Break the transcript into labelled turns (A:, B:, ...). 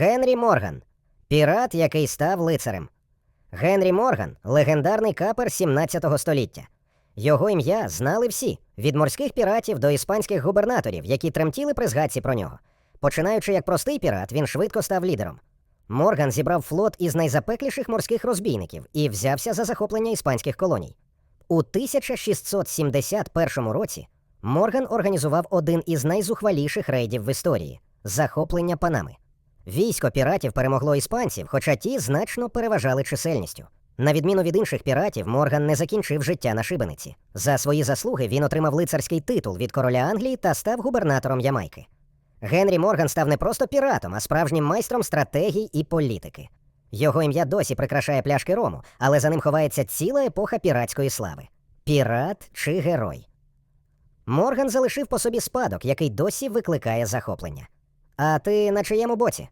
A: Генрі Морган пірат, який став лицарем. Генрі Морган легендарний капер 17 століття. Його ім'я знали всі від морських піратів до іспанських губернаторів, які тремтіли при згадці про нього. Починаючи як простий пірат, він швидко став лідером. Морган зібрав флот із найзапекліших морських розбійників і взявся за захоплення іспанських колоній. У 1671 році Морган організував один із найзухваліших рейдів в історії захоплення Панами. Військо піратів перемогло іспанців, хоча ті значно переважали чисельністю. На відміну від інших піратів, Морган не закінчив життя на шибениці. За свої заслуги він отримав лицарський титул від короля Англії та став губернатором Ямайки. Генрі Морган став не просто піратом, а справжнім майстром стратегій і політики. Його ім'я досі прикрашає пляшки рому, але за ним ховається ціла епоха піратської слави. Пірат чи герой. Морган залишив по собі спадок, який досі викликає захоплення. А ти на чиєму боці?